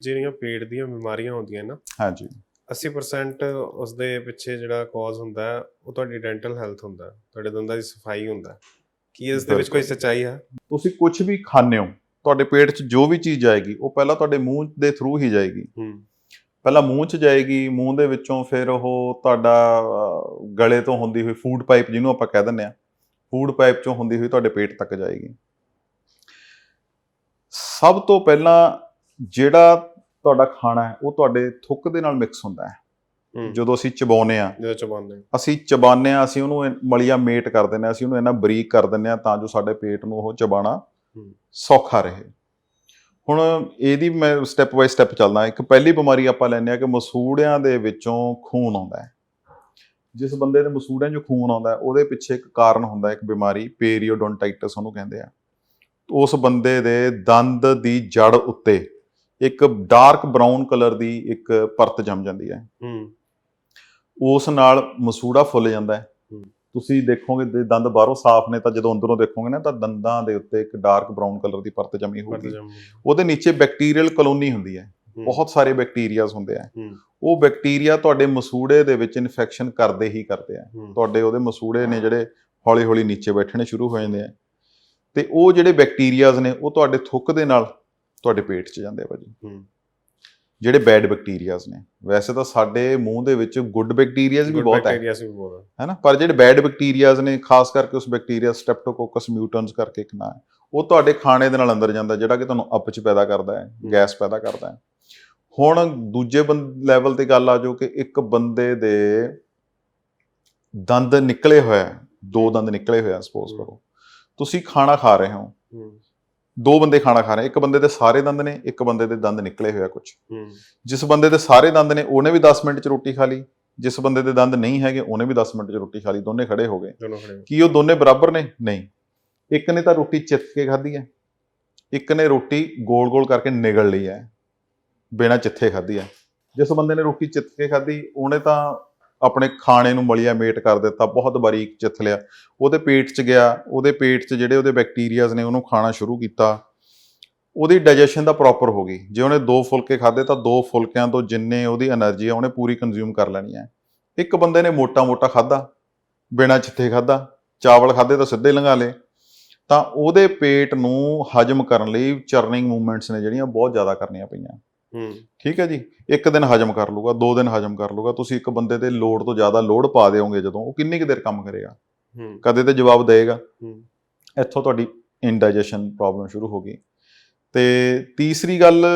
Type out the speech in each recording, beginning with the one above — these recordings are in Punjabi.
ਜਿਹੜੀਆਂ ਪੇਟ ਦੀਆਂ ਬਿਮਾਰੀਆਂ ਹੁੰਦੀਆਂ ਨਾ ਹਾਂਜੀ। 80% ਉਸ ਦੇ ਪਿੱਛੇ ਜਿਹੜਾ ਕਾਜ਼ ਹੁੰਦਾ ਉਹ ਤੁਹਾਡੀ ਡੈਂਟਲ ਹੈਲਥ ਹੁੰਦਾ ਤੁਹਾਡੇ ਦੰਦਾਂ ਦੀ ਸਫ਼ਾਈ ਹੁੰਦਾ। ਕੀ ਇਸ ਦੇ ਵਿੱਚ ਕੋਈ ਸੱਚਾਈ ਹੈ? ਤੁਸੀਂ ਕੁਝ ਵੀ ਖਾਂਦੇ ਹੋ ਤੁਹਾਡੇ ਪੇਟ 'ਚ ਜੋ ਵੀ ਚੀਜ਼ ਜਾਏਗੀ ਉਹ ਪਹਿਲਾਂ ਤੁਹਾਡੇ ਮੂੰਹ ਦੇ ਥਰੂ ਹੀ ਜਾਏਗੀ। ਹੂੰ। ਪਹਿਲਾਂ ਮੂੰਹ 'ਚ ਜਾਏਗੀ ਮੂੰਹ ਦੇ ਵਿੱਚੋਂ ਫਿਰ ਉਹ ਤੁਹਾਡਾ ਗਲੇ ਤੋਂ ਹੁੰਦੀ ਹੋਈ ਫੂਡ ਪਾਈਪ ਜਿਹਨੂੰ ਆਪਾਂ ਕਹਿ ਦਿੰਦੇ ਆ ਫੂਡ ਪਾਈਪ 'ਚੋਂ ਹੁੰਦੀ ਹੋਈ ਤੁਹਾਡੇ ਪੇਟ ਤੱਕ ਜਾਏਗੀ। ਸਭ ਤੋਂ ਪਹਿਲਾਂ ਜਿਹੜਾ ਤੁਹਾਡਾ ਖਾਣਾ ਹੈ ਉਹ ਤੁਹਾਡੇ ਥੁੱਕ ਦੇ ਨਾਲ ਮਿਕਸ ਹੁੰਦਾ ਹੈ। ਜਦੋਂ ਅਸੀਂ ਚਬਾਉਂਦੇ ਆ ਜਦੋਂ ਚਬਾਉਂਦੇ ਹਾਂ। ਅਸੀਂ ਚਬਾਉਂਦੇ ਆ ਅਸੀਂ ਉਹਨੂੰ ਮਲੀਆ ਮੇਟ ਕਰ ਦਿੰਦੇ ਆ ਅਸੀਂ ਉਹਨੂੰ ਇੰਨਾ ਬਰੀਕ ਕਰ ਦਿੰਦੇ ਆ ਤਾਂ ਜੋ ਸਾਡੇ ਪੇਟ ਨੂੰ ਉਹ ਚਬਾਣਾ। ਸੌਖਾ ਰਹੇ। ਹੁਣ ਇਹਦੀ ਮੈਂ ਸਟੈਪ ਬਾਈ ਸਟੈਪ ਚੱਲਦਾ ਇੱਕ ਪਹਿਲੀ ਬਿਮਾਰੀ ਆਪਾਂ ਲੈਂਦੇ ਆ ਕਿ ਮਸੂੜਿਆਂ ਦੇ ਵਿੱਚੋਂ ਖੂਨ ਆਉਂਦਾ ਹੈ। ਜਿਸ ਬੰਦੇ ਦੇ ਮਸੂੜਿਆਂ 'ਚੋਂ ਖੂਨ ਆਉਂਦਾ ਹੈ ਉਹਦੇ ਪਿੱਛੇ ਇੱਕ ਕਾਰਨ ਹੁੰਦਾ ਇੱਕ ਬਿਮਾਰੀ ਪੇਰੀਓਡੋਂਟਾਈਟਸ ਉਹਨੂੰ ਕਹਿੰਦੇ ਆ। ਉਸ ਬੰਦੇ ਦੇ ਦੰਦ ਦੀ ਜੜ ਉੱਤੇ ਇੱਕ ਡਾਰਕ ਬਰਾਊਨ ਕਲਰ ਦੀ ਇੱਕ ਪਰਤ ਜੰਮ ਜਾਂਦੀ ਹੈ। ਹੂੰ। ਉਸ ਨਾਲ ਮਸੂੜਾ ਫੁੱਲ ਜਾਂਦਾ ਹੈ। ਤੁਸੀਂ ਦੇਖੋਗੇ ਦੇ ਦੰਦ ਬਾਹਰੋਂ ਸਾਫ਼ ਨੇ ਤਾਂ ਜਦੋਂ ਅੰਦਰੋਂ ਦੇਖੋਗੇ ਨਾ ਤਾਂ ਦੰਦਾਂ ਦੇ ਉੱਤੇ ਇੱਕ ਡਾਰਕ ਬਰਾਊਨ ਕਲਰ ਦੀ ਪਰਤ ਜਮੀ ਹੋਊਗੀ। ਉਹਦੇ ਨੀਚੇ ਬੈਕਟੀਰੀਅਲ ਕਲੋਨੀ ਹੁੰਦੀ ਹੈ। ਬਹੁਤ ਸਾਰੇ ਬੈਕਟੀਰੀਆਜ਼ ਹੁੰਦੇ ਆ। ਹੂੰ। ਉਹ ਬੈਕਟੀਰੀਆ ਤੁਹਾਡੇ ਮਸੂੜੇ ਦੇ ਵਿੱਚ ਇਨਫੈਕਸ਼ਨ ਕਰਦੇ ਹੀ ਕਰਦੇ ਆ। ਤੁਹਾਡੇ ਉਹਦੇ ਮਸੂੜੇ ਨੇ ਜਿਹੜੇ ਹੌਲੀ ਹੌਲੀ ਨੀਚੇ ਬੈਠਣੇ ਸ਼ੁਰੂ ਹੋ ਜਾਂਦੇ ਆ। ਤੇ ਉਹ ਜਿਹੜੇ ਬੈਕਟੀਰੀਆਜ਼ ਨੇ ਉਹ ਤੁਹਾਡੇ ਥੁੱਕ ਦੇ ਨਾਲ ਤੁਹਾਡੇ ਪੇਟ 'ਚ ਜਾਂਦੇ ਆ ਭਾਜੀ ਹੂੰ। ਜਿਹੜੇ ਬੈਡ ਬੈਕਟੀਰੀਆਜ਼ ਨੇ। ਵੈਸੇ ਤਾਂ ਸਾਡੇ ਮੂੰਹ ਦੇ ਵਿੱਚ ਗੁੱਡ ਬੈਕਟੀਰੀਆਜ਼ ਵੀ ਬਹੁਤ ਹੈ ਹੈਨਾ? ਪਰ ਜਿਹੜੇ ਬੈਡ ਬੈਕਟੀਰੀਆਜ਼ ਨੇ ਖਾਸ ਕਰਕੇ ਉਸ ਬੈਕਟੀਰੀਆ ਸਟ੍ਰੈਪਟੋਕੋਕਸ ਮਿਊਟੈਂਟਸ ਕਰਕੇ ਇੱਕ ਨਾਂ ਉਹ ਤੁਹਾਡੇ ਖਾਣੇ ਦੇ ਨਾਲ ਅੰਦਰ ਜਾਂਦਾ ਜਿਹੜਾ ਕਿ ਤੁਹਾਨੂੰ ਅਪਚ ਪੈਦਾ ਕਰਦਾ ਹੈ ਗੈਸ ਪੈਦਾ ਕਰਦਾ ਹੈ। ਹੁਣ ਦੂਜੇ ਲੈਵਲ ਤੇ ਗੱਲ ਆ ਜੋ ਕਿ ਇੱਕ ਬੰਦੇ ਦੇ ਦੰਦ ਨਿਕਲੇ ਹੋਇਆ ਦੋ ਦੰਦ ਨਿਕਲੇ ਹੋਇਆ ਸਪੋਜ਼। ਕਰੋ। ਤੁਸੀਂ ਖਾਣਾ ਖਾ ਰਹੇ ਹੂੰ। ਦੋ ਬੰਦੇ ਖਾਣਾ ਖਾ ਰਹੇ ਇੱਕ ਬੰਦੇ ਦੇ ਸਾਰੇ ਦੰਦ ਨੇ ਇੱਕ ਬੰਦੇ ਦੇ ਦੰਦ ਨਿਕਲੇ ਹੋਇਆ ਕੁਝ ਹੂੰ। ਜਿਸ ਬੰਦੇ ਦੇ ਸਾਰੇ ਦੰਦ ਨੇ ਉਹਨੇ ਵੀ 10 ਮਿੰਟ ਚ ਰੋਟੀ ਖਾ ਲਈ। ਜਿਸ ਬੰਦੇ ਦੇ ਦੰਦ ਨਹੀਂ ਹੈਗੇ ਉਹਨੇ ਵੀ 10 ਮਿੰਟ ਚ ਰੋਟੀ ਖਾ ਲਈ ਦੋਨੇ ਖੜੇ ਹੋ ਗਏ। ਕੀ ਉਹ ਦੋਨੇ ਬਰਾਬਰ ਨੇ? ਨਹੀਂ। ਇੱਕ ਨੇ ਤਾਂ ਰੋਟੀ ਚਿੱਤ ਕੇ ਖਾਧੀ ਹੈ। ਇੱਕ ਨੇ ਰੋਟੀ ਗੋਲ-ਗੋਲ ਕਰਕੇ ਨਿਗਲ ਲਈ ਹੈ। ਬਿਨਾਂ ਚਿੱਥੇ ਖਾਧੀ ਹੈ। ਜਿਸ ਬੰਦੇ ਨੇ ਰੋਟੀ ਚਿੱਤ ਕੇ ਖਾਧੀ ਉਹਨੇ ਤਾਂ ਆਪਣੇ ਖਾਣੇ ਨੂੰ ਮਲੀਆ ਮੇਟ ਕਰ ਦਿੱਤਾ, ਬਹੁਤ ਬਾਰੀਕ ਚਿੱਥ ਲਿਆ। ਉਹਦੇ ਪੇਟ 'ਚ ਗਿਆ, ਉਹਦੇ ਪੇਟ 'ਚ ਜਿਹੜੇ ਉਹਦੇ ਬੈਕਟੀਰੀਆਜ਼ ਨੇ, ਉਹਨੂੰ ਖਾਣਾ ਸ਼ੁਰੂ ਕੀਤਾ। ਉਹਦੀ ਡਾਈਜੈਸ਼ਨ ਦਾ ਪ੍ਰੋਪਰ ਹੋ ਗਈ। ਜੇ ਉਹਨੇ ਦੋ ਫੁਲਕੇ ਖਾਦੇ ਤਾਂ ਦੋ ਫੁਲਕਿਆਂ ਤੋਂ ਜਿੰਨੇ ਉਹਦੀ એનર્ਜੀ ਆ, ਉਹਨੇ ਪੂਰੀ ਕੰਜ਼ਿਊਮ ਕਰ ਲੈਣੀ ਹੈ ਇੱਕ ਬੰਦੇ ਨੇ ਮੋਟਾ-ਮੋਟਾ ਖਾਦਾ ਬਿਨਾਂ ਚਿੱਥੇ ਖਾਦਾ ਚਾਵਲ ਖਾਦੇ ਤਾਂ ਸਿੱਧੇ ਲੰਘਾ ਲੇ ਤਾਂ ਉਹਦੇ ਪੇਟ ਨੂੰ ਹਜਮ ਕਰਨ ਲਈ ਚਰਨਿੰਗ ਮੂਵਮੈਂਟਸ ਨੇ ਜਿਹੜੀਆਂ ਬਹੁਤ ਜ਼ਿਆਦਾ ਕਰਨੀਆਂ ਪਈਆਂ। ਹੂੰ। ਠੀਕ ਹੈ ਜੀ? ਇੱਕ ਦਿਨ ਹਜਮ ਕਰ ਲੂਗਾ ਦੋ ਦਿਨ ਹਜਮ ਕਰ ਲੂਗਾ ਤੁਸੀਂ ਇੱਕ ਬੰਦੇ ਤੇ ਲੋਡ ਤੋਂ ਜ਼ਿਆਦਾ ਲੋਡ ਪਾ ਦਿਓਗੇ ਜਦੋਂ ਉਹ ਕਿੰਨੀ ਕੁ ਦੇਰ ਕੰਮ ਕਰੇਗਾ? ਹੂੰ। ਕਦੇ ਤੇ ਜਵਾਬ ਦੇਗਾ ਹੂੰ। ਇੱਥੋਂ ਤੁਹਾਡੀ ਇਨਡਾਈਜੈਸ਼ਨ ਪ੍ਰੋਬਲਮ ਸ਼ੁਰੂ ਹੋ ਗਈ। ਤੇ ਤੀਸਰੀ ਗੱਲ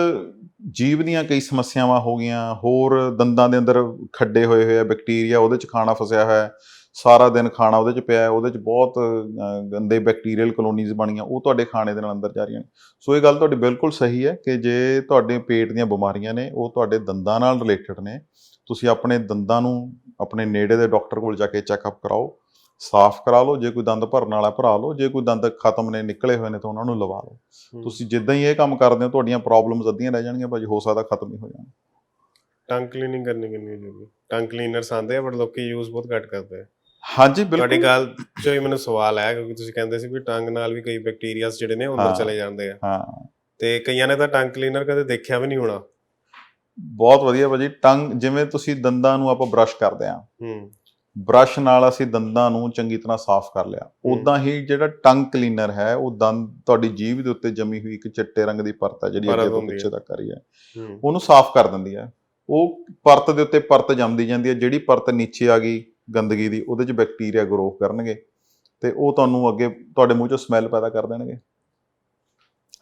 ਜੀਵ ਦੀਆਂ ਕਈ ਸਮੱਸਿਆਵਾਂ ਹੋ ਗਈਆਂ ਹੋਰ ਦੰਦਾਂ ਦੇ ਅੰਦਰ ਖੱਡੇ ਹੋਏ ਹੋਏ ਆ ਬੈਕਟੀਰੀਆ ਉਹਦੇ ਚ ਖਾਣਾ ਫਸਿਆ ਹੋਇਆ ਸਾਰਾ ਦਿਨ ਖਾਣਾ ਉਹਦੇ ਚ ਪਿਆ ਹੈ ਉਹਦੇ ਚ ਬਹੁਤ ਗੰਦੇ ਬੈਕਟੀਰੀਅਲ ਕਲੋਨੀਜ਼ ਬਣੀਆਂ ਉਹ ਤੁਹਾਡੇ ਖਾਣੇ ਦੇ ਨਾਲ ਅੰਦਰ ਜਾ ਰਹੀਆਂ ਨੇ। ਸੋ ਇਹ ਗੱਲ ਤੁਹਾਡੀ ਬਿਲਕੁਲ ਸਹੀ ਹੈ ਕਿ ਜੇ ਤੁਹਾਡੇ ਪੇਟ ਦੀਆਂ ਬਿਮਾਰੀਆਂ ਨੇ ਉਹ ਤੁਹਾਡੇ ਦੰਦਾਂ ਨਾਲ ਰਿਲੇਟਡ ਨੇ ਤੁਸੀਂ ਆਪਣੇ ਦੰਦਾਂ ਨੂੰ ਆਪਣੇ ਨੇੜੇ ਦੇ ਡਾਕਟਰ ਕੋਲ ਜਾ ਕੇ ਚੈੱਕਅਪ ਕਰਾਓ ਸਾਫ਼ ਕਰਾ ਲਓ ਜੇ ਕੋਈ ਦੰਦ ਭਰਨ ਵਾਲਾ ਭਰਾ ਲਓ ਜੇ ਕੋਈ ਦੰਦ ਖਤਮ ਨੇ ਨਿਕਲੇ ਹੋਏ ਨੇ ਤਾਂ ਉਹਨਾਂ ਨੂੰ ਲਵਾ ਲਓ। ਤੁਸੀਂ ਜਿੱਦਾਂ ਹੀ ਇਹ ਕੰਮ ਕਰਦੇ ਹੋ ਤੁਹਾਡੀਆਂ ਪ੍ਰੋਬਲਮਸ ਅੱਧੀਆਂ ਰਹਿ ਜਾਣਗੀਆਂ ਭਾਜੀ ਹੋ ਸਕਦਾ ਖਤਮ ਹੀ ਹੋ ਜਾਣ। ਟੰਗ ਕਲੀਨਿੰਗ ਕਰਨੀ ਕਿੰਨੀ ਜ਼ਰੂਰੀ ਟੰਗ ਕਲੀਨਰਸ ਆਉਂਦੇ ਆ ਬਟ ਲੋਕੀ ਯੂਜ਼ ਬਹੁਤ ਘੱਟ ਕਰਦੇ ਆ। ਹਾਂਜੀ ਤੁਹਾਡੀ ਬਿਲਕੁਲ। ਗੱਲ ਚੋਂ ਹੀ ਮੈਨੂੰ ਸਵਾਲ ਆਇਆ ਕਿਉਂਕਿ ਤੁਸੀਂ ਕਹਿੰਦੇ ਸੀ ਵੀ ਟੰਗ ਨਾਲ ਵੀ ਕਈ ਬੈਕਟੀਰੀਆਸ ਜਿਹੜੇ ਨੇ ਅੰਦਰ। ਚਲੇ ਜਾਂਦੇ ਆ। ਹਾਂ। ਤੇ ਕਈਆਂ ਨੇ ਤਾਂ ਟੰਗ ਕਲੀਨਰ ਕਦੇ ਦੇਖਿਆ ਵੀ ਨਹੀਂ ਹੋਣਾ। ਬਹੁਤ ਵਧੀਆ ਭਾਜੀ ਟੰਗ ਜਿਵੇਂ ਤੁਸੀਂ ਦੰਦਾਂ ਨੂੰ ਆਪਾਂ ਬ੍ਰਸ਼ ਕਰਦੇ ਆ ਹੂੰ। ਬ੍ਰਸ਼ ਨਾਲ ਅਸੀਂ ਦੰਦਾਂ ਨੂੰ ਚੰਗੀ ਤਰ੍ਹਾਂ ਸਾਫ਼ ਕਰ ਲਿਆ। ਉਦਾਂ ਹੀ ਜਿਹੜਾ ਟੰਗ ਕਲੀਨਰ ਹੈ ਉਹ ਦੰਦ ਤੁਹਾਡੀ ਜੀਭ ਦੇ ਉੱਤੇ ਜਮੀ ਹੋਈ ਇੱਕ ਚਿੱਟੇ ਰੰਗ ਦੀ ਪਰਤ ਹੈ ਜਿਹੜੀ ਅੱਗੇ ਤੋਂ। ਪਿੱਛੇ ਤੱਕ ਆ ਰਹੀ ਹੂੰ। ਉਹਨੂੰ ਸਾਫ਼ ਕਰ ਦਿੰਦੀ ਹੈ। ਉਹ ਪਰਤ ਦੇ ਉੱਤੇ ਪਰਤ ਜੰਮਦੀ ਜਾਂਦੀ ਹੈ ਜਿਹੜੀ ਪਰਤ ਨੀਚੇ ਆ ਗਈ ਗੰਦਗੀ ਦੀ ਉਹਦੇ 'ਚ ਬੈਕਟੀਰੀਆ ਗਰੋ ਕਰਨਗੇ ਤੇ ਉਹ ਤੁਹਾਨੂੰ ਅੱਗੇ ਤੁਹਾਡੇ ਮੂੰਹ 'ਚੋਂ ਸਮੈਲ ਪੈਦਾ ਕਰ ਦੇਣਗੇ।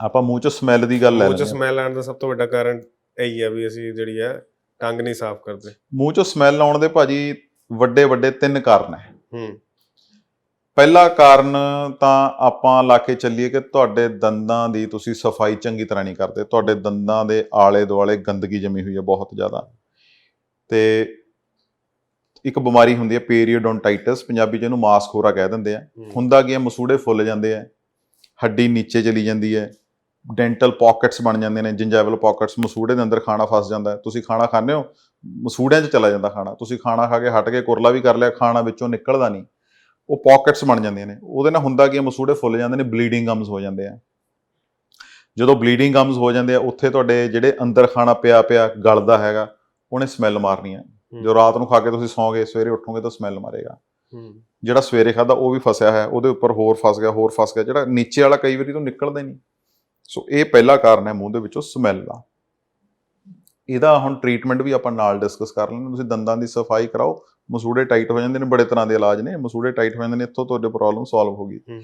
ਆਪਾਂ ਮੂੰਹ 'ਚੋਂ ਸਮੈਲ ਦੀ ਗੱਲ ਲੈ ਮੂੰਹ ਚ ਸਮੈਲ ਆਉਣ ਦਾ ਸਭ ਤੋਂ ਵੱਡਾ ਕਾਰਨ ਇਹੀ ਹੈ ਵੀ ਅਸੀਂ ਜਿਹੜੀ ਹੈ ਟੰਗ ਨਹੀਂ ਸਾਫ਼ ਕਰਦੇ। ਮੂੰਹ 'ਚੋਂ ਸਮੈਲ ਆਉਣ ਦੇ ਭਾਜੀ ਵੱਡੇ ਵੱਡੇ ਤਿੰਨ ਕਾਰਨ ਹੈ। ਹੂੰ। ਪਹਿਲਾ ਕਾਰਨ ਤਾਂ ਆਪਾਂ ਲਾ ਕੇ ਚੱਲੀਏ ਕਿ ਤੁਹਾਡੇ ਦੰਦਾਂ ਦੀ ਤੁਸੀਂ ਸਫ਼ਾਈ ਚੰਗੀ ਤਰ੍ਹਾਂ ਨਹੀਂ ਕਰਦੇ। ਤੁਹਾਡੇ ਦੰਦਾਂ ਦੇ ਆਲੇ ਦੁਆਲੇ ਗੰਦਗੀ ਜਮੀ ਹੋਈ ਹੈ ਬਹੁਤ ਜ਼ਿਆਦਾ। ਤੇ ਇੱਕ ਬਿਮਾਰੀ ਹੁੰਦੀ ਹੈ ਪੀਰੀਓਡੋਂਟਾਈਟਸ ਪੰਜਾਬੀ 'ਚ ਇਹਨੂੰ ਮਾਸਖੋਰਾ ਕਹਿ ਦਿੰਦੇ ਆ। ਹੂੰ, ਹੁੰਦਾ ਕੀ ਹੈ ਮਸੂੜੇ ਫੁੱਲ ਜਾਂਦੇ ਆ ਹੱਡੀ ਨੀਚੇ ਚਲੀ ਜਾਂਦੀ ਹੈ ਡੈਂਟਲ ਪਾਕਟਸ ਬਣ ਜਾਂਦੇ ਨੇ ਜਿੰਜੈਵਲ ਪਾਕਟਸ ਮਸੂੜੇ ਦੇ ਅੰਦਰ ਖਾਣਾ ਫਸ ਜਾਂਦਾ ਹੈ। ਤੁਸੀਂ ਖਾਣਾ ਖਾਂਦੇ ਹੋ ਮਸੂੜਿਆਂ 'ਚ ਚਲਾ ਜਾਂਦਾ ਖਾਣਾ। ਤੁਸੀਂ ਖਾਣਾ ਖਾ ਕੇ ਹਟ ਕੇ ਕੁਰਲਾ ਵੀ ਕਰ ਲਿਆ ਖਾਣਾ ਵਿੱਚੋਂ ਨਿਕਲਦਾ ਨਹੀਂ। ਉਹ ਪਾਕਟਸ ਬਣ ਜਾਂਦੀਆਂ ਨੇ। ਉਹਦੇ ਨਾਲ ਹੁੰਦਾ ਕੀ ਹੈ ਮਸੂੜੇ ਫੁੱਲ ਜਾਂਦੇ ਨੇ ਬਲੀਡਿੰਗ ਗਮਸ ਹੋ ਜਾਂਦੇ ਆ। ਜਦੋਂ ਬਲੀਡਿੰਗ ਗਮਸ ਹੋ ਜਾਂਦੇ ਆ ਉੱਥੇ ਤੁਹਾਡੇ ਜਿਹੜੇ ਅੰਦਰ ਖਾਣਾ ਪਿਆ ਪਿਆ ਗਲਦਾ ਹੈਗਾ ਉਹਨੇ ਸਮੈਲ ਮਾਰਨੀ ਆ ਜੋ ਰਾਤ ਨੂੰ ਖਾ ਕੇ ਤੁਸੀਂ ਸੌਂਗੇ ਸਵੇਰੇ ਉੱਠੋਗੇ ਤਾਂ ਸਮੈਲ ਮਾਰੇਗਾ। ਹੂੰ। ਜਿਹੜਾ ਸਵੇਰੇ ਖਾਦਾ ਉਹ ਵੀ ਫਸਿਆ ਹੈ ਉਹਦੇ ਉੱਪਰ ਹੋਰ ਫਸ ਗਿਆ ਹੋਰ ਫਸ ਗਿਆ ਜਿਹੜਾ ਨੀਚੇ ਵਾਲਾ ਕਈ ਵਾਰੀ ਤੋਂ ਨਿਕਲਦਾ ਹੀ ਨਹੀਂ। ਸੋ ਇਹ ਪਹਿਲਾ ਕਾਰਨ ਹੈ ਮੂੰਹ ਦੇ ਵਿੱਚੋਂ ਸਮੈਲ ਦਾ। ਇਹਦਾ ਹੁਣ ਟ੍ਰੀਟਮੈਂਟ ਵੀ ਆਪਾਂ ਨਾਲ ਡਿਸਕਸ ਕਰ ਲੈਂਦੇ ਤੁਸੀਂ ਦੰਦਾਂ ਦੀ ਸਫ਼ਾਈ ਕਰਾਓ। ਮਸੂੜੇ ਟਾਈਟ ਹੋ ਜਾਂਦੇ ਨੇ ਬੜੇ ਤਰ੍ਹਾਂ ਦੇ ਇਲਾਜ ਨੇ। ਮਸੂੜੇ ਟਾਈਟ ਹੋ ਜਾਂਦੇ ਨੇ ਇੱਥੋਂ ਤੁਹਾਡੇ ਪ੍ਰੋਬਲਮ ਸੋਲਵ ਹੋ ਗਈ। ਹੂੰ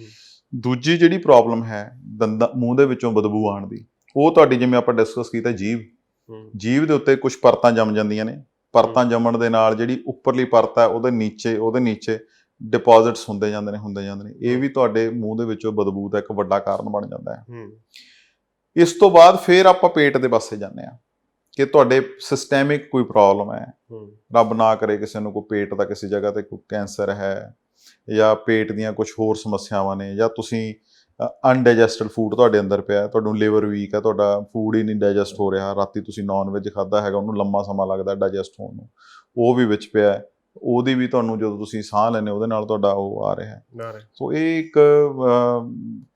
ਦੂਜੀ ਜਿਹੜੀ ਪ੍ਰੋਬਲਮ ਹੈ ਦੰਦਾਂ ਮੂੰਹ ਦੇ ਵਿੱਚੋਂ ਬਦਬੂ ਆਉਣ ਦੀ ਉਹ ਤੁਹਾਡੀ ਜਿਵੇਂ ਆਪਾਂ ਡਿਸਕਸ ਕੀਤਾ ਜੀਭ। ਹੂੰ। ਜੀਭ ਦੇ ਉੱਤੇ ਕੁਝ ਪਰਤਾਂ ਜੰਮ ਜਾਂਦੀਆਂ ਨੇ। ਪਰਤਾਂ ਜੰਮਣ ਦੇ ਨਾਲ ਜਿਹੜੀ ਉੱਪਰਲੀ ਪਰਤ ਹੈ ਉਹਦੇ ਨੀਚੇ ਉਹਦੇ ਨੀਚੇ ਡਿਪੋਜ਼ਿਟਸ ਹੁੰਦੇ ਜਾਂਦੇ ਨੇ ਹੁੰਦੇ ਜਾਂਦੇ ਨੇ। ਇਹ ਵੀ ਤੁਹਾਡੇ ਮੂੰਹ ਦੇ ਵਿੱਚੋਂ ਬਦਬੂ ਦਾ ਇੱਕ ਵੱਡਾ ਕਾਰਨ ਬਣ ਜਾਂਦਾ ਹੈ। ਇਸ ਤੋਂ ਬਾਅਦ ਫਿਰ ਆਪਾਂ ਪੇਟ ਦੇ ਪਾਸੇ ਜਾਂਦੇ ਆ ਕਿ ਤੁਹਾਡੇ ਸਿਸਟੈਮਿਕ ਕੋਈ ਪ੍ਰੋਬਲਮ ਹੈ। ਹੂੰ। ਰੱਬ ਨਾ ਕਰੇ ਕਿਸੇ ਨੂੰ ਕੋਈ ਪੇਟ ਦਾ ਕਿਸੇ ਜਗ੍ਹਾ ਤੇ ਕੋਈ ਕੈਂਸਰ ਹੈ ਜਾਂ ਪੇਟ ਦੀਆਂ ਕੁਝ ਹੋਰ ਸਮੱਸਿਆਵਾਂ ਨੇ ਜਾਂ ਤੁਸੀਂ ਅਨਡਾਈਜੈਸਟਡ ਫੂਡ ਤੁਹਾਡੇ ਅੰਦਰ ਪਿਆ ਹੈ, ਤੁਹਾਨੂੰ ਲਿਵਰ ਵੀਕ ਹੈ ਤੁਹਾਡਾ ਫੂਡ ਹੀ ਨਹੀਂ ਡਾਈਜੈਸਟ ਹੋ ਰਿਹਾ ਰਾਤੀ ਤੁਸੀਂ ਨਾਨ ਵੈਜ ਖਾਦਾ ਹੈਗਾ ਉਹਨੂੰ ਲੰਮਾ ਸਮਾਂ ਲੱਗਦਾ ਡਾਈਜੈਸਟ ਹੋਣ ਨੂੰ। ਉਹ ਵੀ ਵਿੱਚ ਪਿਆ ਹੈ। ਉਹਦੀ ਵੀ ਤੁਹਾਨੂੰ ਜਦੋਂ ਤੁਸੀਂ ਸਾਹ ਹੋ ਉਹਦੇ ਨਾਲ ਤੁਹਾਡਾ ਉਹ ਆ ਰਿਹਾ ਹੈ। ਸੋ ਇਹ ਇੱਕ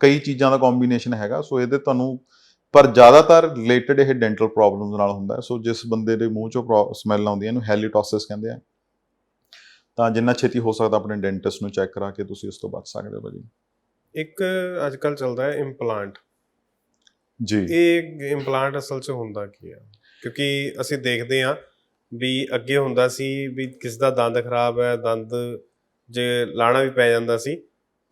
ਕਈ ਚੀਜ਼ਾਂ ਦਾ ਕੰਬੀਨੇਸ਼ਨ ਹੈਗਾ ਸੋ ਇਹਦੇ ਤੁਹਾਨੂੰ ਪਰ ਜ਼ਿਆਦਾਤਰ ਰਿਲੇਟਡ ਇਹ ਡੈਂਟਲ ਪ੍ਰੋਬਲਮਸ ਨਾਲ ਹੁੰਦਾ ਹੈ। ਸੋ ਜਿਸ ਬੰਦੇ ਦੇ ਮੂੰਹ ਚੋਂ ਸਮੈਲ ਆਉਂਦੀ ਹੈ ਇਹਨੂੰ ਹੈਲੀਟੋਸਿਸ ਕਹਿੰਦੇ ਆ। ਤਾਂ ਜਿੰਨਾ ਛੇਤੀ ਹੋ ਸਕਦਾ ਆਪਣੇ ਡੈਂਟਿਸਟ ਨੂੰ ਚੈੱਕ ਕਰਾ ਕੇ ਤੁਸੀਂ ਇਸ ਤੋਂ ਬਚ ਸਕਦੇ ਹੋ ਭਾਜੀ। ਇੱਕ ਅੱਜ ਕੱਲ ਚੱਲਦਾ ਹੈ ਇੰਪਲਾਂਟ ਜੀ। ਇਹ ਇੰਪਲਾਂਟ ਅਸਲ 'ਚ ਹੁੰਦਾ ਕੀ ਆ? ਕਿਉਂਕਿ ਅਸੀਂ ਦੇਖਦੇ ਹਾਂ ਵੀ ਅੱਗੇ ਹੁੰਦਾ ਸੀ ਵੀ ਕਿਸ ਦਾ ਦੰਦ ਖਰਾਬ ਹੈ ਦੰਦ ਜੇ ਲਾਣਾ ਵੀ ਪੈ ਜਾਂਦਾ ਸੀ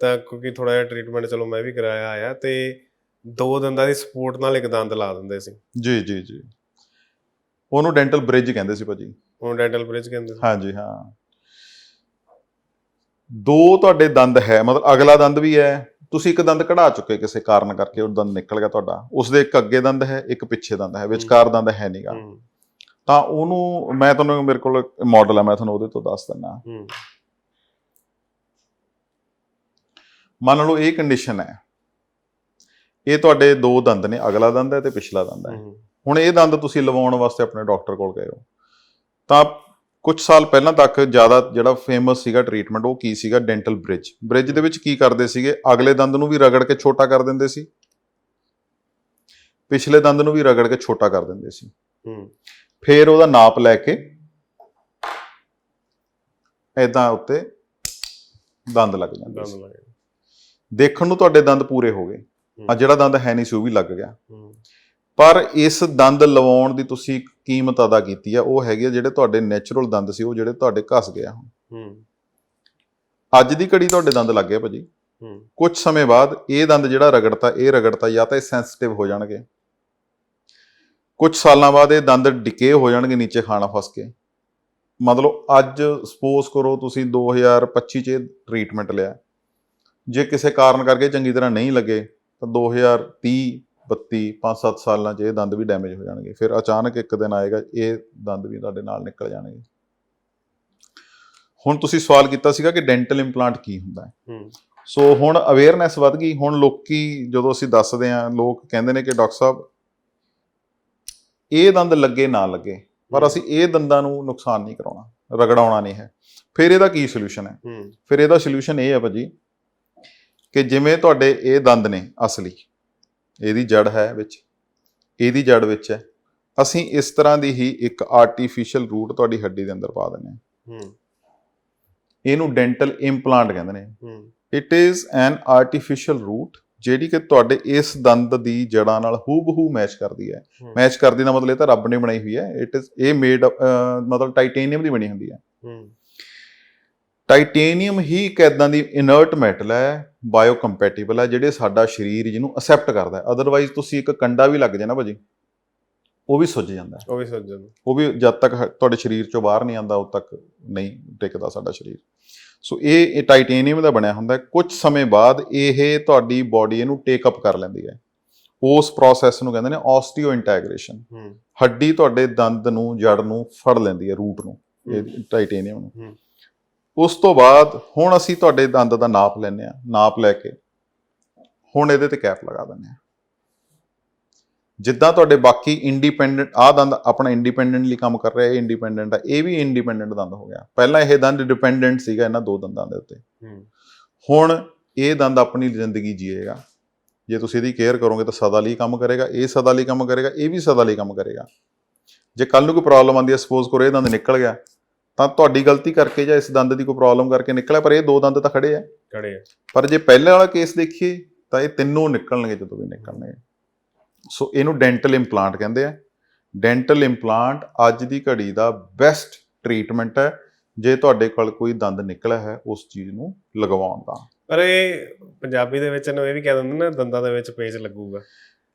ਤਾਂ ਕਿਉਂਕਿ ਥੋੜਾ ਜਿਹਾ ਟ੍ਰੀਟਮੈਂਟ ਚਲੋ ਮੈਂ ਵੀ ਕਰਾਇਆ ਆਇਆ ਤੇ ਦੋ ਦੰਦਾਂ ਦੀ ਸਪੋਰਟ ਨਾਲ ਇੱਕ ਦੰਦ ਲਾ ਦਿੰਦੇ ਸੀ। ਜੀ ਜੀ ਜੀ। ਉਹਨੂੰ ਡੈਂਟਲ ਬ੍ਰਿਜ ਕਹਿੰਦੇ ਸੀ ਭਾਜੀ। ਹੁਣ ਡੈਂਟਲ ਬ੍ਰਿਜ ਕਹਿੰਦੇ ਸੀ। ਹਾਂਜੀ ਹਾਂ। ਦੋ ਤੁਹਾਡੇ ਦੰਦ ਹੈ ਮਤਲਬ ਅਗਲਾ ਦੰਦ ਵੀ ਹੈ ਤੁਸੀਂ ਇੱਕ ਦੰਦ ਕਢਾ ਚੁੱਕੇ ਕਿਸੇ ਕਾਰਨ ਕਰਕੇ ਉਹ ਦੰਦ ਨਿਕਲ ਗਿਆ ਤੁਹਾਡਾ ਉਸ ਦੇ ਇੱਕ ਅੱਗੇ ਦੰਦ ਹੈ ਇੱਕ ਪਿੱਛੇ ਦੰਦ ਹੈ ਵਿਚਕਾਰ ਦੰਦ ਹੈ ਨਹੀਂਗਾ ਤਾਂ ਉਹਨੂੰ ਮੈਂ ਤੁਹਾਨੂੰ ਮੇਰੇ ਕੋਲ ਮਾਡਲ ਹੈ ਮੈਂ ਤੁਹਾਨੂੰ ਉਹਦੇ ਤੋਂ ਦੱਸ ਦਿੰਦਾ। ਮੰਨ ਲਓ ਇਹ ਕੰਡੀਸ਼ਨ ਹੈ ਇਹ ਤੁਹਾਡੇ ਦੋ ਦੰਦ ਨੇ ਅਗਲਾ ਦੰਦ ਹੈ ਤੇ ਪਿਛਲਾ ਦੰਦ ਹੂੰ। ਹੁਣ ਇਹ ਦੰਦ ਤੁਸੀਂ ਲਵਾਉਣ ਵਾਸਤੇ ਆਪਣੇ ਡਾਕਟਰ ਕੋਲ ਗਏ ਹੋ। ਤਾਂ ਕੁਝ ਸਾਲ ਪਹਿਲਾਂ ਤੱਕ ਜ਼ਿਆਦਾ ਜਿਹੜਾ ਫੇਮਸ ਸੀਗਾ ਟ੍ਰੀਟਮੈਂਟ ਉਹ ਕੀ ਸੀਗਾ? ਡੈਂਟਲ ਬ੍ਰਿਜ ਬ੍ਰਿਜ ਦੇ ਵਿੱਚ ਕੀ ਕਰਦੇ ਸੀਗੇ? ਅਗਲੇ ਦੰਦ ਨੂੰ ਵੀ ਰਗੜ ਕੇ ਛੋਟਾ ਕਰ ਦਿੰਦੇ ਸੀ। ਪਿਛਲੇ ਦੰਦ ਨੂੰ ਵੀ ਰਗੜ ਕੇ ਛੋਟਾ ਕਰ ਦਿੰਦੇ ਸੀ। ਹੂੰ। ਫਿਰ ਉਹਦਾ ਨਾਪ ਲੈ ਕੇ ਐਦਾਂ ਉੱਤੇ ਦੰਦ ਲੱਗ ਜਾਂਦੇ ਦੰਦ ਸੀ। ਦੇਖਣ ਨੂੰ ਤੁਹਾਡੇ ਦੰਦ ਪੂਰੇ ਹੋ ਗਏ। ਆ ਜਿਹੜਾ ਦੰਦ ਹੈ ਨਹੀਂ ਸੀ ਉਹ ਵੀ ਲੱਗ ਗਿਆ। ਹੂੰ। ਪਰ ਇਸ ਦੰਦ ਲਵਾਉਣ ਦੀ ਤੁਸੀਂ ਕੀਮਤ ਅਦਾ ਕੀਤੀ ਆ ਉਹ ਹੈਗੀ ਜਿਹੜੇ ਤੁਹਾਡੇ ਨੇਚਰਲ ਦੰਦ ਸੀ ਉਹ ਜਿਹੜੇ ਤੁਹਾਡੇ ਘਸ ਗਿਆ ਹੂੰ। ਅੱਜ ਦੀ ਘੜੀ ਤੁਹਾਡੇ ਦੰਦ ਲੱਗ ਗਏ ਭਾਜੀ। ਹੂੰ। ਕੁਝ ਸਮੇਂ ਬਾਅਦ ਇਹ ਦੰਦ ਜਿਹੜਾ ਰਗੜਤਾ ਇਹ ਰਗੜਤਾ ਜਾਂ ਤਾਂ ਇਹ ਸੈਂਸਿਟਿਵ ਹੋ ਜਾਣਗੇ। ਕੁਝ ਸਾਲਾਂ ਬਾਅਦ ਇਹ ਦੰਦ ਡਿਕੇ ਹੋ ਜਾਣਗੇ ਨੀਚੇ ਖਾਣਾ ਫਸ ਕੇ। ਮਤਲਬ ਅੱਜ ਸਪੋਜ਼ ਕਰੋ ਤੁਸੀਂ 2025 ਚ ਟ੍ਰੀਟਮੈਂਟ ਲਿਆ। ਜੇ ਕਿਸੇ ਕਾਰਨ ਕਰਕੇ ਚੰਗੀ ਤਰ੍ਹਾਂ ਨਹੀਂ ਲੱਗੇ ਤਾਂ 2030 32 5-7 ਸਾਲਾਂ ਚ ਇਹ ਦੰਦ ਵੀ ਡੈਮੇਜ ਹੋ ਜਾਣਗੇ ਫਿਰ ਅਚਾਨਕ ਇੱਕ ਦਿਨ ਆਏਗਾ ਇਹ ਦੰਦ ਵੀ ਤੁਹਾਡੇ ਨਾਲ ਨਿਕਲ ਜਾਣਗੇ। ਹੁਣ ਤੁਸੀਂ ਸਵਾਲ ਕੀਤਾ ਸੀਗਾ ਕਿ ਡੈਂਟਲ ਇੰਪਲਾਂਟ ਕੀ ਹੁੰਦਾ ਹੈ। ਹੂੰ। ਸੋ ਹੁਣ ਅਵੇਅਰਨੈਸ ਵੱਧ ਗਈ ਹੁਣ ਲੋਕੀ ਜਦੋਂ ਅਸੀਂ ਦੱਸਦੇ ਹਾਂ ਲੋਕ ਕਹਿੰਦੇ ਨੇ ਕਿ ਡਾਕਟਰ ਸਾਹਿਬ ਇਹ ਦੰਦ ਲੱਗੇ ਨਾ ਲੱਗੇ ਪਰ ਅਸੀਂ ਇਹ ਦੰਦਾਂ ਨੂੰ ਨੁਕਸਾਨ ਨਹੀਂ ਕਰਾਉਣਾ ਰਗੜਾਉਣਾ ਨਹੀਂ ਹੈ। ਫਿਰ ਇਹਦਾ ਕੀ ਸੋਲੂਸ਼ਨ ਹੈ? ਹੂੰ। ਫਿਰ ਇਹਦਾ ਸੋਲੂਸ਼ਨ ਇਹ ਹੈ ਭਾਜੀ ਕਿ ਜਿਵੇਂ ਤੁਹਾਡੇ ਇਹ ਦੰਦ ਨੇ ਅਸਲੀ ਇਹਦੀ ਜੜ ਹੈ ਵਿੱਚ ਇਹਦੀ ਜੜ ਵਿੱਚ ਹੈ। ਅਸੀਂ ਇਸ ਤਰ੍ਹਾਂ ਦੀ ਹੀ ਇੱਕ ਆਰਟੀਫੀਸ਼ੀਅਲ ਰੂਟ ਤੁਹਾਡੀ ਹੱਡੀ ਦੇ ਅੰਦਰ ਪਾ ਦਿੰਦੇ ਹਾਂ। ਹੂੰ। ਇਹਨੂੰ ਡੈਂਟਲ ਇੰਪਲਾਂਟ ਕਹਿੰਦੇ ਨੇ। ਹੂੰ। It is an artificial root ਜਿਹੜੀ ਕਿ ਤੁਹਾਡੇ ਇਸ ਦੰਦ ਦੀ ਜੜਾਂ ਨਾਲ ਹੂਬਹੂ ਮੈਚ ਕਰਦੀ ਹੈ। ਹੂੰ। ਮੈਚ ਕਰਦੀ ਦਾ ਮਤਲਬ ਇਹ ਤਾਂ ਰੱਬ ਨੇ ਬਣਾਈ ਹੋਈ ਹੈ। ਇਟ ਇਜ਼ ਇਹ ਮੇਡ ਮਤਲਬ ਟਾਈਟੇਨੀਅਮ ਦੀ ਬਣੀ ਹੁੰਦੀ ਹੈ। ਹੂੰ। ਟਾਈਟੇਨੀਅਮ ਹੀ ਇੱਕ ਐਦਾਂ ਦੀ ਇਨਰਟ ਮੈਟਲ ਹੈ ਬਾਇਓ ਕੰਪੈਟੀਬਲ ਹੈ ਜਿਹੜੇ ਸਾਡਾ ਸਰੀਰ ਜਿਹਨੂੰ ਅਸੈਪਟ ਕਰਦਾ ਹੈ। ਅਦਰਵਾਈਜ਼ ਤੁਸੀਂ ਇੱਕ ਕੰਡਾ ਵੀ ਲੱਗ ਨਾ ਭਾਜੀ ਉਹ ਵੀ ਸੁੱਜ ਜਾਂਦਾ ਉਹ ਵੀ ਸੱਜਣ ਉਹ ਵੀ ਜਦ ਤੱਕ ਤੁਹਾਡੇ ਸਰੀਰ ਚੋਂ ਬਾਹਰ ਨਹੀਂ ਆਉਂਦਾ ਉਦ ਤੱਕ ਨਹੀਂ ਟਿਕਦਾ ਸਾਡਾ ਸਰੀਰ। ਸੋ ਇਹ ਇਹ ਟਾਈਟੇਨੀਅਮ ਦਾ ਬਣਿਆ ਹੁੰਦਾ ਹੈ। ਕੁਝ ਸਮੇਂ ਬਾਅਦ ਇਹ ਤੁਹਾਡੀ ਬਾਡੀ ਇਹਨੂੰ ਟੇਕ ਅਪ ਕਰ ਲੈਂਦੀ ਹੈ। ਉਸ ਪ੍ਰੋਸੈਸ ਨੂੰ ਕਹਿੰਦੇ ਨੇ ਆਸਟੀਓ ਇੰਟੈਗ੍ਰੇਸ਼ਨ ਹੱਡੀ ਤੁਹਾਡੇ ਦੰਦ ਨੂੰ ਜੜ ਨੂੰ ਫੜ ਲੈਂਦੀ ਹੈ ਰੂਟ ਨੂੰ ਇਹ ਟਾਈਟੇਨੀਅਮ ਨੂੰ। ਉਸ ਤੋਂ ਬਾਅਦ ਹੁਣ ਅਸੀਂ ਤੁਹਾਡੇ ਦੰਦ ਦਾ ਨਾਪ ਲੈਂਦੇ ਆ ਨਾਪ ਲੈ ਕੇ ਹੁਣ ਇਹਦੇ ਤੇ ਕੈਪ ਲਗਾ ਦਿੰਦੇ ਆ ਜਿੱਦਾਂ ਤੁਹਾਡੇ ਬਾਕੀ ਇੰਡੀਪੈਂਡੈਂਟ ਆ ਦੰਦ ਆਪਣਾ ਇੰਡੀਪੈਂਡੈਂਟਲੀ ਕੰਮ ਕਰ ਰਿਹਾ ਇਹ ਇੰਡੀਪੈਂਡੈਂਟ ਆ ਇਹ ਵੀ ਇੰਡੀਪੈਂਡੈਂਟ ਦੰਦ ਹੋ ਗਿਆ। ਪਹਿਲਾਂ ਇਹ ਦੰਦ ਡਿਪੈਂਡੈਂਟ ਸੀਗਾ ਇਹਨਾਂ ਦੋ ਦੰਦਾਂ ਦੇ ਉੱਤੇ। ਹੁਣ ਇਹ ਦੰਦ ਆਪਣੀ ਜ਼ਿੰਦਗੀ ਜੀਏਗਾ। ਜੇ ਤੁਸੀਂ ਇਹਦੀ ਕੇਅਰ ਕਰੋਗੇ ਤਾਂ ਸਦਾ ਲਈ ਕੰਮ ਕਰੇਗਾ ਇਹ ਸਦਾ ਲਈ ਕੰਮ ਕਰੇਗਾ ਇਹ ਵੀ ਸਦਾ ਲਈ ਕੰਮ ਕਰੇਗਾ। ਜੇ ਕੱਲ ਨੂੰ ਕੋਈ ਪ੍ਰੋਬਲਮ ਆਉਂਦੀ ਹੈ ਸਪੋਜ਼ ਕਰੋ ਇਹ ਦੰਦ ਨਿਕਲ ਗਿਆ ਤਾਂ ਤੁਹਾਡੀ ਗਲਤੀ ਕਰਕੇ ਜਾਂ ਇਸ ਦੰਦ ਦੀ ਕੋਈ ਪ੍ਰੋਬਲਮ ਕਰਕੇ ਨਿਕਲਿਆ ਪਰ ਇਹ ਦੋ ਦੰਦ ਤਾਂ ਖੜੇ ਆ। ਖੜੇ ਆ। ਪਰ ਜੇ ਪਹਿਲੇ ਵਾਲਾ ਕੇਸ ਦੇਖੀਏ ਤਾਂ ਇਹ ਤਿੰਨੋਂ ਨਿਕਲਣਗੇ ਜਦੋਂ ਵੀ ਨਿਕਲਣਗੇ। ਸੋ ਇਹਨੂੰ ਡੈਂਟਲ ਇੰਪਲਾਂਟ ਕਹਿੰਦੇ ਆ। ਡੈਂਟਲ ਇੰਪਲਾਂਟ ਅੱਜ ਦੀ ਘੜੀ ਦਾ ਬੈਸਟ ਟ੍ਰੀਟਮੈਂਟ ਹੈ। ਜੇ ਤੁਹਾਡੇ ਕੋਲ ਕੋਈ ਦੰਦ ਨਿਕਲਿਆ ਹੈ ਉਸ ਚੀਜ਼ ਨੂੰ ਲਗਵਾਉਣ ਦਾ। ਪਰ ਇਹ ਪੰਜਾਬੀ ਦੇ ਵਿੱਚ ਇਹਨੂੰ ਇਹ ਵੀ ਕਹਿ ਦਿੰਦੇ ਨਾ ਦੰਦਾਂ ਦੇ ਵਿੱਚ ਪੇਚ ਲੱਗੂਗਾ।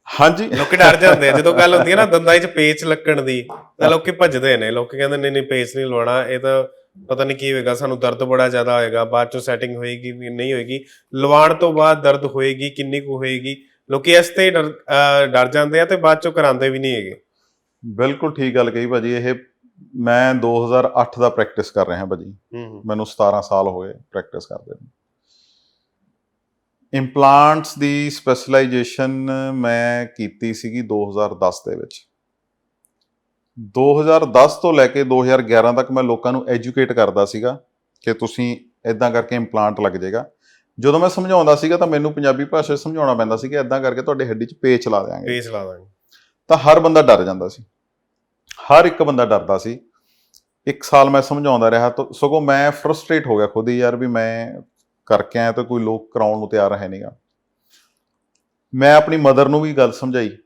ਹਾਂਜੀ। ਲੋਕੀ ਡਰ ਜਾਂਦੇ ਆ। ਜਦੋਂ ਗੱਲ ਹੁੰਦੀ ਹੈ ਨਾ ਦੰਦਾਂ 'ਚ ਪੇਚ ਲੱਗਣ ਦੀ ਤਾਂ ਲੋਕੀ ਭੱਜਦੇ ਨੇ। ਲੋਕੀ ਕਹਿੰਦੇ ਨਹੀਂ ਨਹੀਂ ਪੇਚ ਨਹੀਂ ਲਵਾਉਣਾ। ਇਹ ਤਾਂ ਪਤਾ ਨਹੀਂ ਕੀ ਹੋਏਗਾ। ਸਾਨੂੰ ਦਰਦ ਬੜਾ ਜ਼ਿਆਦਾ ਹੋਏਗਾ। ਬਾਅਦ ਚੋਂ ਸੈਟਿੰਗ ਹੋਏਗੀ ਵੀ ਨਹੀਂ ਹੋਏਗੀ। ਲਵਾਉਣ ਤੋਂ ਬਾਅਦ ਦਰਦ ਹੋਏਗੀ ਕਿੰਨੀ ਕੁ ਹੋਏਗੀ। ਲੋਕੀ ਇਸ ਤੇ ਡਰ ਅਹ ਡਰ ਜਾਂਦੇ ਆ ਤੇ ਬਾਅਦ ਚੋਂ ਕਰਾਉਂਦੇ ਵੀ ਨਹੀਂ ਹੈਗੇ। ਬਿਲਕੁਲ ਠੀਕ ਗੱਲ ਕਹੀ ਭਾਜੀ। ਇਹ ਮੈਂ 2008 ਦਾ ਪ੍ਰੈਕਟਿਸ ਕਰ ਰਿਹਾ ਭਾਜੀ। ਹੂੰ ਮੈਨੂੰ 17 ਸਾਲ ਹੋ ਗਏ ਪ੍ਰੈਕਟਿਸ ਕਰਦੇ ਨੂੰ। ਇੰਪਲਾਂਟਸ ਦੀ ਸਪੈਸ਼ਲਾਈਜੇਸ਼ਨ ਮੈਂ ਕੀਤੀ ਸੀਗੀ 2010 ਦੇ ਵਿੱਚ। 2010 ਤੋਂ ਲੈ ਕੇ 2011 ਤੱਕ ਮੈਂ ਲੋਕਾਂ ਨੂੰ ਐਜੂਕੇਟ ਕਰਦਾ ਸੀਗਾ ਕਿ ਤੁਸੀਂ ਇਦਾਂ ਕਰਕੇ ਇੰਪਲਾਂਟ ਲੱਗ ਜਾਏਗਾ। ਜਦੋਂ ਮੈਂ ਸਮਝਾਉਂਦਾ ਸੀਗਾ ਤਾਂ ਮੈਨੂੰ ਪੰਜਾਬੀ ਭਾਸ਼ਾ ਸਮਝਾਉਣਾ ਪੈਂਦਾ ਸੀ ਕਿ ਇਦਾਂ ਕਰਕੇ ਤੁਹਾਡੇ ਹੱਡੀ 'ਚ ਪੇਚ ਲਾ ਦਿਆਂਗੇ। ਪੇਚ ਲਾ ਦਾਂਗੇ ਤਾਂ ਹਰ ਬੰਦਾ ਡਰ ਜਾਂਦਾ ਸੀ। ਹਰ ਇੱਕ ਬੰਦਾ ਡਰਦਾ ਸੀ। ਇੱਕ ਸਾਲ ਮੈਂ ਸਮਝਾਉਂਦਾ ਰਿਹਾ ਤਾਂ ਸਗੋਂ ਮੈਂ ਫਰਸਟ੍ਰੇਟ ਹੋ ਗਿਆ ਖੁਦ ਹੀ ਯਾਰ ਵੀ ਮੈਂ ਕਰਕੇ ਆਇਆ ਤਾਂ ਕੋਈ ਲੋਕ ਕਰਾਉਣ ਨੂੰ ਤਿਆਰ ਹੈ ਨਹੀਂਗਾ। ਮੈਂ ਆਪਣੀ ਮਦਰ ਨੂੰ ਵੀ ਗੱਲ ਸਮਝਾਈ।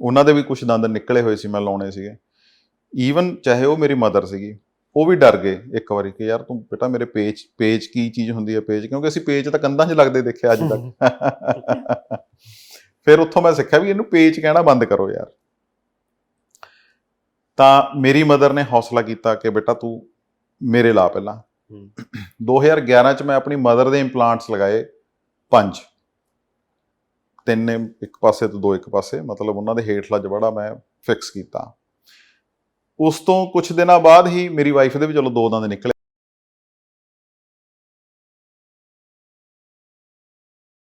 ਉਹਨਾਂ ਦੇ ਵੀ ਕੁਝ ਦੰਦ ਨਿਕਲੇ ਹੋਏ ਸੀ ਮੈਂ ਲਾਉਣੇ ਸੀਗੇ। ਈਵਨ ਚਾਹੇ ਉਹ ਮੇਰੀ ਮਦਰ ਸੀਗੀ ਉਹ ਵੀ ਡਰ ਗਏ ਇੱਕ ਵਾਰੀ ਕਿ ਯਾਰ ਤੂੰ ਬੇਟਾ ਮੇਰੇ ਪੇਚ ਪੇਚ ਕੀ ਚੀਜ਼ ਹੁੰਦੀ ਹੈ ਪੇਚ? ਕਿਉਂਕਿ ਅਸੀਂ ਪੇਚ ਤਾਂ ਕੰਧਾਂ 'ਚ ਲੱਗਦੇ ਦੇਖਿਆ ਅੱਜ ਤੱਕ। ਫਿਰ ਉੱਥੋਂ ਮੈਂ ਸਿੱਖਿਆ ਵੀ ਇਹਨੂੰ ਪੇਚ ਕਹਿਣਾ ਬੰਦ ਕਰੋ ਯਾਰ। ਤਾਂ ਮੇਰੀ ਮਦਰ ਨੇ ਹੌਸਲਾ ਕੀਤਾ ਕਿ ਬੇਟਾ ਤੂੰ ਮੇਰੇ ਲਾ ਪਹਿਲਾਂ। 2011 ਚ ਮੈਂ ਆਪਣੀ ਮਦਰ ਦੇ ਇੰਪਲਾਂਟਸ ਲਗਾਏ, ਪੰਜ। ਤਿੰਨ ਇੱਕ ਪਾਸੇ ਤੋਂ ਦੋ ਇੱਕ ਪਾਸੇ, ਮਤਲਬ ਉਹਨਾਂ ਦੇ ਹੇਠਲਾ ਜਬੜਾ ਮੈਂ ਫਿਕਸ ਕੀਤਾ। ਉਸ ਤੋਂ ਕੁਝ ਦਿਨਾਂ ਬਾਅਦ ਹੀ ਮੇਰੀ ਵਾਈਫ ਦੇ ਵੀ ਚਲੋ ਦੋ ਦੰਦ ਨਿਕਲੇ।